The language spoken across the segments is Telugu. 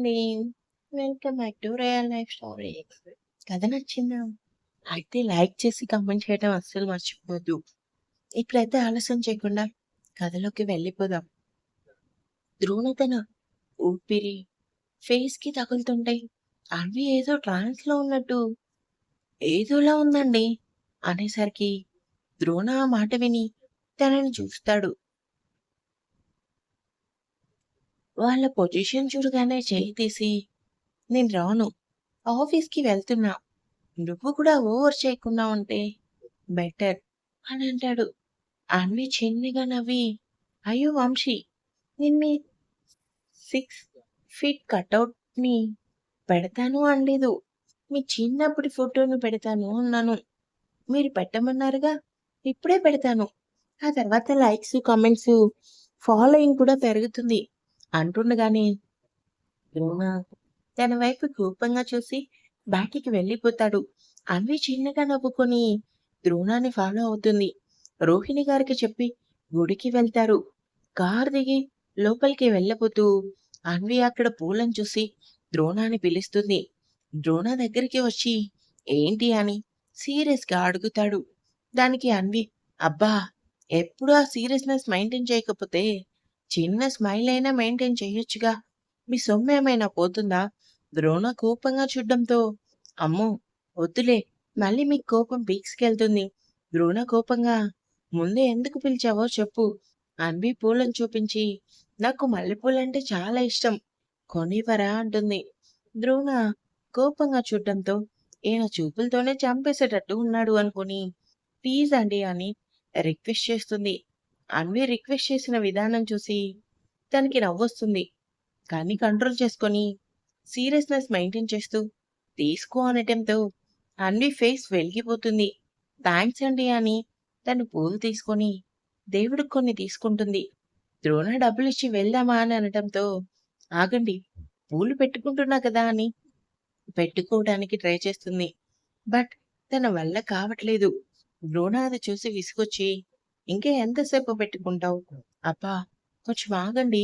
అండి. Welcome back to real life story కథ నచ్చిందా? అయితే లైక్ చేసి కామెంట్ చేయడం అస్సలు మర్చిపోవద్దు. ఇప్పుడైతే ఆలస్యం చేయకుండా కథలోకి వెళ్ళిపోదాం. ద్రోణ తన ఊపిరి ఫేస్‌కి తగులుతుంటే అవి ఏదో ట్రాన్స్‌లో ఉన్నట్టు ఏదోలా ఉందండి అనేసరికి ద్రోణ ఆ మాట విని తనని చూస్తాడు. వాళ్ళ పొజిషన్ చూడగానే చేయి తీసి నేను రాను. ఆఫీస్‌కి వెళ్తున్నా. నువ్వు కూడా ఓవర్ చేయకుండా ఉంటే బెటర్ అని అంటాడు. అన్వి చిన్నగా నవ్వి అయ్యో వంశీ నేను మీ సిక్స్ ఫీట్ కట్అవుట్ని పెడతాను అనలేదు. మీ చిన్నప్పటి ఫోటోని పెడతాను అన్నాను. మీరు పెట్టమన్నారుగా ఇప్పుడే పెడతాను. ఆ తర్వాత లైక్స్, కామెంట్స్, ఫాలోయింగ్ కూడా పెరుగుతుంది అంటుండగానే ద్రోణ తన వైపు కోపంగా చూసి బయటికి వెళ్ళిపోతాడు. అన్వి చిన్నగా నవ్వుకొని ద్రోణాన్ని ఫాలో అవుతుంది. రోహిణి గారికి చెప్పి గుడికి వెళ్తారు. కారు దిగి లోపలికి వెళ్ళబోతూ అన్వి అక్కడ పూలను చూసి ద్రోణాన్ని పిలుస్తుంది. ద్రోణ దగ్గరికి వచ్చి ఏంటి అని సీరియస్‌గా అడుగుతాడు. దానికి అన్వి అబ్బా! ఎప్పుడూ ఆ సీరియస్‌నెస్ మెయింటైన్ చేయకపోతే చిన్న స్మైల్ అయినా మెయింటైన్ చేయొచ్చుగా. మీ సొమ్ము ఏమైనా పోతుందా? ద్రోణ కోపంగా చూడడంతో అమ్మో! వద్దులే మళ్ళీ మీకు కోపం పీక్స్‌కెళ్తుంది. ద్రోణ కోపంగా ముందే ఎందుకు పిలిచావో చెప్పు. అన్వి పూలను చూపించి నాకు మల్లెపూలంటే చాలా ఇష్టం. కొనివరా అంటుంది. ద్రోణ కోపంగా చూడడంతో ఈయన చూపులతోనే చంపేసేటట్టు ఉన్నాడు అనుకుని ప్లీజ్ అండి అని రిక్వెస్ట్ చేస్తుంది. అన్వి రిక్వెస్ట్ చేసిన విధానం చూసి తనకి నవ్వొస్తుంది. కానీ కంట్రోల్ చేసుకొని సీరియస్‌నెస్ మెయింటైన్ చేస్తూ తీసుకో అనటంతో అన్వి ఫేస్ వెలిగిపోతుంది. థ్యాంక్స్ అండి అని తను పూలు తీసుకొని దేవుడికి కొన్ని తీసుకుంటుంది. ద్రోణ డబ్బులిచ్చి వెళ్దామా అని అనటంతో ఆగండి పూలు పెట్టుకుంటున్నా కదా అని పెట్టుకోవడానికి ట్రై చేస్తుంది. బట్ తన వల్ల కావట్లేదు. ద్రోణ అది చూసి విసుగొచ్చి ఇంకా ఎంతసేపు పెట్టుకుంటావు? అబ్బా! కొంచెం ఆగండి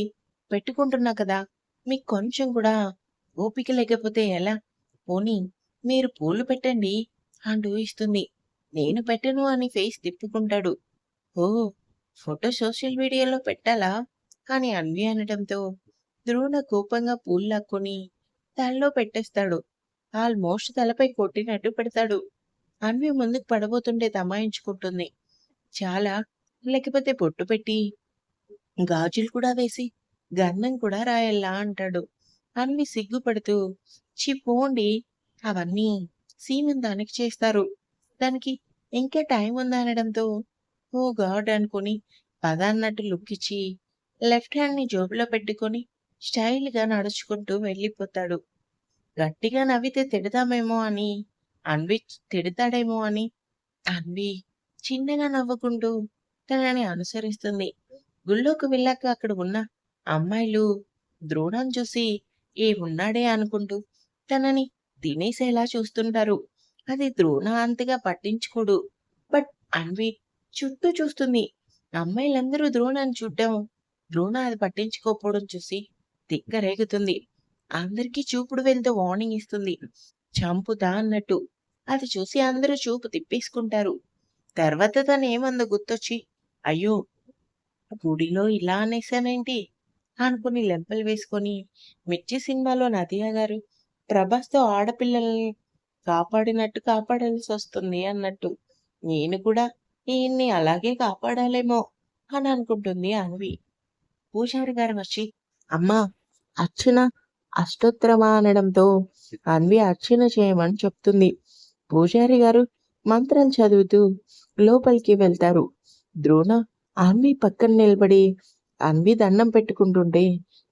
పెట్టుకుంటున్నా కదా! మీకు కొంచెం కూడా ఓపిక లేకపోతే ఎలా? పోనీ మీరు పూలు పెట్టండి అంటూ ఇస్తుంది. నేను పెట్టను అని ఫేస్ తిప్పుకుంటాడు. ఓ ఫోటో సోషల్ మీడియాలో పెట్టాలా? అని అన్వి అనడంతో ద్రోణ కోపంగా పూలు లాక్కొని తలలో పెట్టేస్తాడు. ఆల్మోస్ట్ తలపై కొట్టినట్టు పెడతాడు. అన్వి ముందుకు పడబోతుంటే తమాయించుకుంటుంది. చాలా లేకపోతే పొట్టు పెట్టి గాజులు కూడా వేసి గంధం కూడా రాయల్లా అంటాడు. అన్వి సిగ్గుపడుతూ ఛీ పోండి అవన్నీ సీమంతానికి చేస్తారు. దానికి ఇంకా టైం ఉందా అనడంతో ఓ గాడ్ అనుకుని పదాన్నట్టు లుక్ ఇచ్చి లెఫ్ట్ హ్యాండ్‌ని జేబులో పెట్టుకొని స్టైల్‌గా నడుచుకుంటూ వెళ్ళిపోతాడు. గట్టిగా నవ్వితే తిడతామేమో అని అన్వి తిడతాడేమో అని అన్వి చిన్నగా నవ్వుకుంటూ తనని అనుసరిస్తుంది. గుళ్ళోకి వెళ్ళాక అక్కడ ఉన్న అమ్మాయిలు ద్రోణం చూసి ఏ ఉన్నాడే అనుకుంటూ తనని తినేసేలా చూస్తుంటారు. అది ద్రోణ అంతగా పట్టించుకోడు. బట్ అన్వి చుట్టూ చూస్తుంది. అమ్మాయిలందరూ ద్రోణాన్ని చూడడం ద్రోణ అది పట్టించుకోకపోవడం చూసి దిగ్గరేగుతుంది అందరికీ చూపుడు వెళ్తే వార్నింగ్ ఇస్తుంది. చంపుతా అన్నట్టు. అది చూసి అందరూ చూపు తిప్పేసుకుంటారు. తర్వాత తను ఏమందో గుర్తొచ్చి అయ్యో! గుడిలో ఇలా అనేసానేంటి? అనుకుని లెంపలు వేసుకొని 'మిర్చి' సినిమాలో నదియా గారు ప్రభాస్‌తో ఆడపిల్లల్ని కాపాడినట్టు కాపాడాల్సి వస్తుంది అన్నట్టు నేను కూడా ఈయన్ని అలాగే కాపాడాలేమో అని అనుకుంటుంది అన్వి. పూజారి గారు వచ్చి అమ్మా! అర్చన అష్టోత్తరమా అనడంతో అన్వి అర్చన చేయమని చెప్తుంది. పూజారి గారు మంత్రాలు చదువుతూ లోపలికి వెళ్తారు. ద్రోణ అన్వి పక్కన నిలబడి అన్వి దండం పెట్టుకుంటుంటే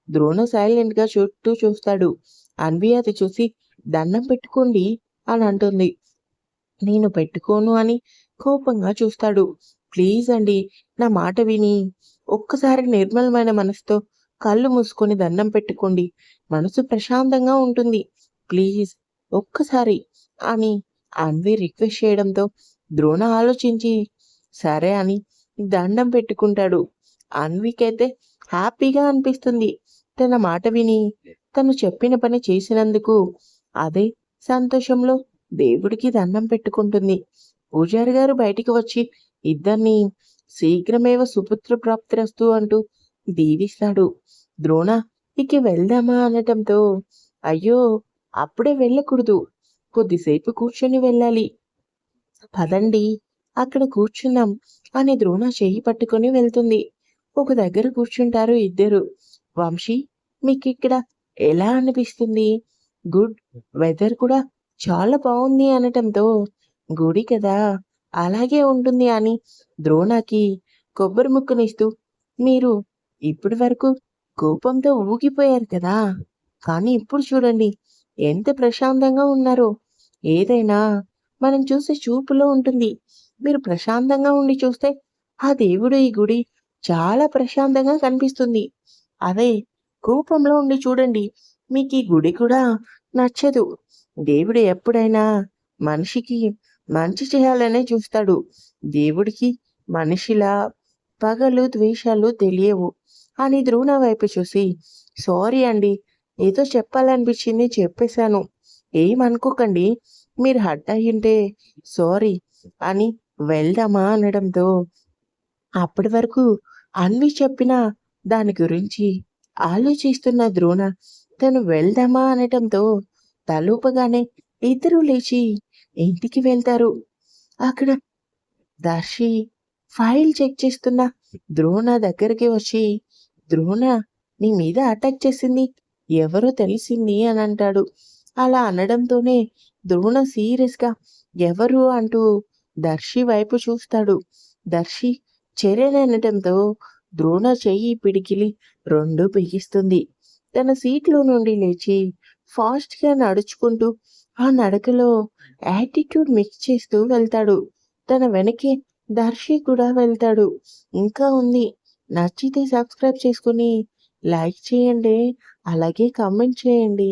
ద్రోణ సైలెంట్‌గా చుట్టూ చూస్తాడు. అన్వి అది చూసి దండం పెట్టుకోండి అని అంటుంది. నేను పెట్టుకోను అని కోపంగా చూస్తాడు. ప్లీజ్ అండి నా మాట విని ఒక్కసారి నిర్మలమైన మనసుతో కళ్ళు మూసుకొని దండం పెట్టుకోండి. మనసు ప్రశాంతంగా ఉంటుంది. ప్లీజ్ ఒక్కసారి అని అన్వి రిక్వెస్ట్ చేయడంతో ద్రోణ ఆలోచించి సరే అని దండం పెట్టుకుంటాడు. అన్వికైతే హ్యాపీగా అనిపిస్తుంది. తన మాట విని తను చెప్పిన పని చేసినందుకు అదే సంతోషంలో దేవుడికి దండం పెట్టుకుంటుంది పూజారి గారు బయటికి వచ్చి ఇద్దరిని శీఘ్రమేవ సుపుత్ర ప్రాప్తిరస్తు అంటూ దీవిస్తాడు ద్రోణ ఇక వెళ్దామా అనటంతో అయ్యో అప్పుడే వెళ్ళకూడదు కొద్దిసేపు కూర్చొని వెళ్ళాలి. పదండి. అక్కడ కూర్చున్నాం అని ద్రోణ చేయి పట్టుకొని వెళ్తుంది. ఒక దగ్గర కూర్చుంటారు ఇద్దరు. వంశీ మీకు ఇక్కడ ఎలా అనిపిస్తుంది? గుడ్ వెదర్ కూడా చాలా బాగుంది అనటంతో. గుడి కదా. అలాగే ఉంటుంది అని ద్రోణకి కొబ్బరి ముక్కనిస్తూ మీరు ఇప్పటి వరకు కోపంతో ఊగిపోయారు కదా. కానీ ఇప్పుడు చూడండి ఎంత ప్రశాంతంగా ఉన్నారో. ఏదైనా మనం చూసే చూపులో ఉంటుంది. మీరు ప్రశాంతంగా ఉండి చూస్తే ఆ దేవుడు ఈ గుడి చాలా ప్రశాంతంగా కనిపిస్తుంది. అదే కోపంలో ఉండి చూడండి. మీకు ఈ గుడి కూడా నచ్చదు. దేవుడు ఎప్పుడైనా మనిషికి మంచి చేయాలనే చూస్తాడు. దేవుడికి మనిషిలా పగలు ద్వేషాలు తెలియవు. అని ద్రోణ వైపు చూసి సారీ అండి ఏదో చెప్పాలనిపించింది చెప్పేశాను. ఏమనుకోకండి. మీరు హట్ అయ్యింటే సారీ అని వెళ్దామా అనడంతో అప్పటి వరకు అన్వి చెప్పిన దాని గురించి ఆలోచిస్తున్న ద్రోణ తను వెళ్దామా అనటంతో తలూపగానే ఇద్దరు లేచి ఇంటికి వెళ్తారు. అక్కడ దర్శి ఫైల్ చెక్ చేస్తున్న ద్రోణ దగ్గరికి వచ్చి ద్రోణ నీ మీద అటాక్ చేసింది ఎవరో తెలిసింది అని అంటాడు. అలా అనడంతోనే ద్రోణ సీరియస్గా ఎవరు అంటూ దర్శి వైపు చూస్తాడు. దర్శి చెరేనటంతో ద్రోణ చెయ్యి పిడికిలి రెండు బిగిస్తుంది. తన సీట్లో నుండి లేచి ఫాస్ట్గా నడుచుకుంటూ ఆ నడకలో యాటిట్యూడ్ మిక్స్ చేస్తూ వెళ్తాడు. తన వెనకే దర్శి కూడా వెళ్తాడు. ఇంకా ఉంది. నచ్చితే సబ్స్క్రైబ్ చేసుకుని లైక్ చేయండి. అలాగే కామెంట్ చేయండి.